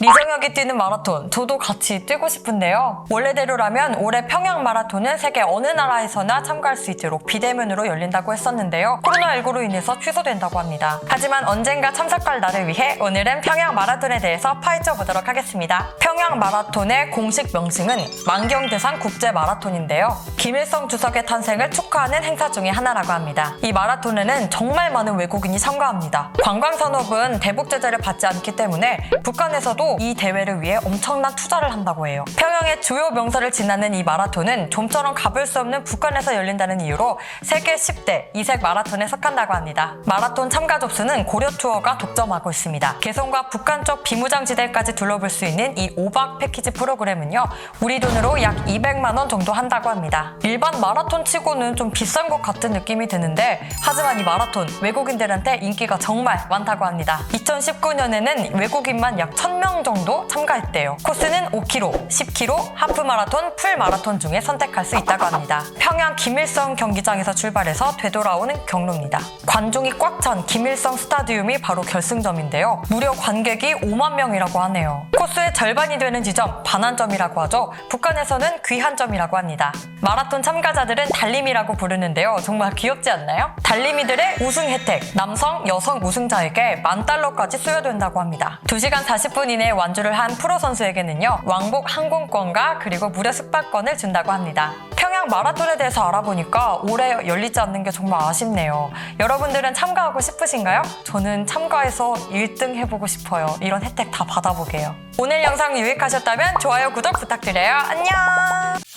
리정혁이 뛰는 마라톤 저도 같이 뛰고 싶은데요. 원래대로라면 올해 평양 마라톤은 세계 어느 나라에서나 참가할 수 있도록 비대면으로 열린다고 했었는데요. 코로나19로 인해서 취소된다고 합니다. 하지만 언젠가 참석할 날을 위해 오늘은 평양 마라톤에 대해서 파헤쳐 보도록 하겠습니다. 평양 마라톤의 공식 명칭은 만경대상 국제 마라톤인데요. 김일성 주석의 탄생을 축하하는 행사 중의 하나라고 합니다. 이 마라톤에는 정말 많은 외국인이 참가합니다. 관광 산업은 대북 제재를 받지 않기 때문에 북한에서 도 이 대회를 위해 엄청난 투자를 한다고 해요. 평양의 주요 명소를 지나는 이 마라톤은 좀처럼 가볼 수 없는 북한에서 열린다는 이유로 세계 10대 이색 마라톤에 속한다고 합니다. 마라톤 참가 접수는 고려 투어가 독점하고 있습니다. 개성과 북한 쪽 비무장지대까지 둘러볼 수 있는 이 5박 패키지 프로그램은요. 우리 돈으로 약 200만 원 정도 한다고 합니다. 일반 마라톤 치고는 좀 비싼 것 같은 느낌이 드는데 하지만 이 마라톤 외국인들한테 인기가 정말 많다고 합니다. 2019년에는 외국인만 약 1000명 정도 참가했대요. 코스는 5km, 10km, 하프 마라톤, 풀 마라톤 중에 선택할 수 있다고 합니다. 평양 김일성 경기장에서 출발해서 되돌아오는 경로입니다. 관중이 꽉 찬 김일성 스타디움이 바로 결승점인데요. 무려 관객이 5만 명이라고 하네요. 코스의 절반이 되는 지점 반환점이라고 하죠. 북한에서는 귀한점이라고 합니다. 마라톤 참가자들은 달림이라고 부르는데요. 정말 귀엽지 않나요? 달림이들의 우승 혜택, 남성, 여성 우승자에게 만 달러까지 수여된다고 합니다. 2시간 40분 이내 에 완주를 한 프로 선수에게는요. 왕복 항공권과 그리고 무료 숙박권을 준다고 합니다. 평양 마라톤에 대해서 알아보니까 올해 열리지 않는 게 정말 아쉽네요. 여러분들은 참가하고 싶으신가요? 저는 참가해서 1등 해보고 싶어요. 이런 혜택 다 받아보게요. 오늘 영상 유익하셨다면 좋아요, 구독 부탁드려요. 안녕!